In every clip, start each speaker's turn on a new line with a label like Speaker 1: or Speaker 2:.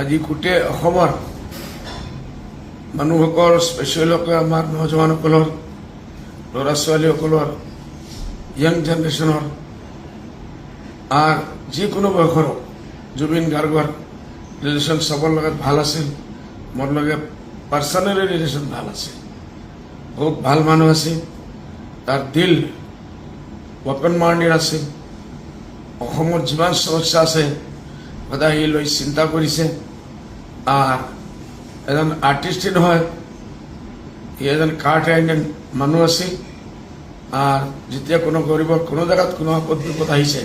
Speaker 1: আজি গোটেই অসমৰ মানুহসকল স্পেচিয়েলকৈ আমাৰ নজৱানসকলৰ ল'ৰা ছোৱালীসকলৰ য়াং জেনেৰেশ্যনৰ আৰু যিকোনো বয়সৰ জুবিন গাৰ্গৰ ৰিলেশ্যন চবৰ লগত ভালো আছিল, মোৰ লগত পাৰ্চনেলি ৰিলেশ্যন ভালো আছিল। বহুত ভালো মানুহ আছিল। তাৰ দিল অপেন মাইণ্ডেড আছিল। অসমৰ যিমান সমস্যা আছে সদায় সি লৈ চিন্তা কৰিছে আৰু এজন আৰ্টিষ্টেই নহয় সি এজন কাৰ্ট আইনেন মানুহ আছিল আৰু যেতিয়া কোনো গৰীবৰ কোনো জেগাত কোনো আপদ বিপদ আহিছে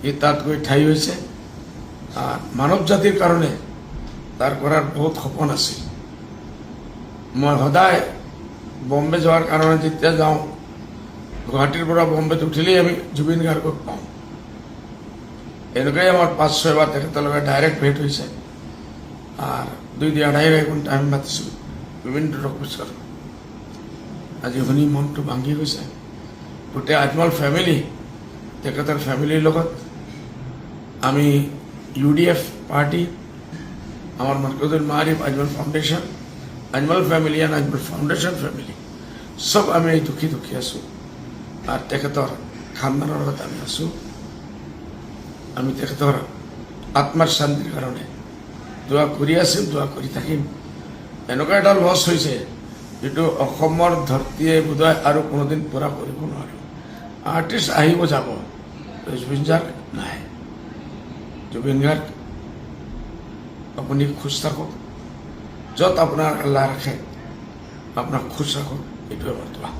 Speaker 1: সি তাত গৈ ঠাই হৈছে আৰু মানৱ জাতিৰ কাৰণে তাৰ কৰাৰ বহুত সপোন আছিল মই সদায় বম্বে যোৱাৰ কাৰণে যেতিয়া যাওঁ গুৱাহাটীৰ পৰা বম্বেত উঠিলেই আমি জুবিন গাৰ্গক পাওঁ এনেকুৱাই আমার পাঁচ ছয়বার তেখেতৰ লগত ডাইৰেক্ট ভেট হৈছে আৰু দুই দুই আঢ়াই আঢ়াই ঘণ্টা আমি মাতিছোঁ বিভিন্ন ৰকমেশ্বৰ আজি শুনি মনটো ভাঙি গৈছে। গোটেই আজমল ফেমিলি তেখেতৰ ফেমিলিৰ লগত। আমি ইউ ডি এফ পাৰ্টি আমার Markazul Maarif Ajmal foundation Ajmal family and Ajmal foundation family সব আমি এই দুখী দুখী আছো। আর তেখেতৰ খানদানৰ লগত আমি আছো। আমি তেখেতৰ আত্মাৰ শান্তিৰ কাৰণে দোৱা কৰি আছোঁ দোৱা কৰি থাকিম। এনেকুৱা এটা লছ হৈছে, যিটো অসমৰ ধৰতীয়ে বোধহয় আৰু কোনোদিন পূৰা কৰিব নোৱাৰিব। আৰ্টিষ্ট আহিব যাব জুবিন গাৰ্গ নাই। জুবিন গাৰ্গ আপুনি খোজ থাকক। য'ত আপোনাৰ আল্লাহ ৰাখে, আপোনাক খোজ ৰাখক, এইটোৱে দোৱা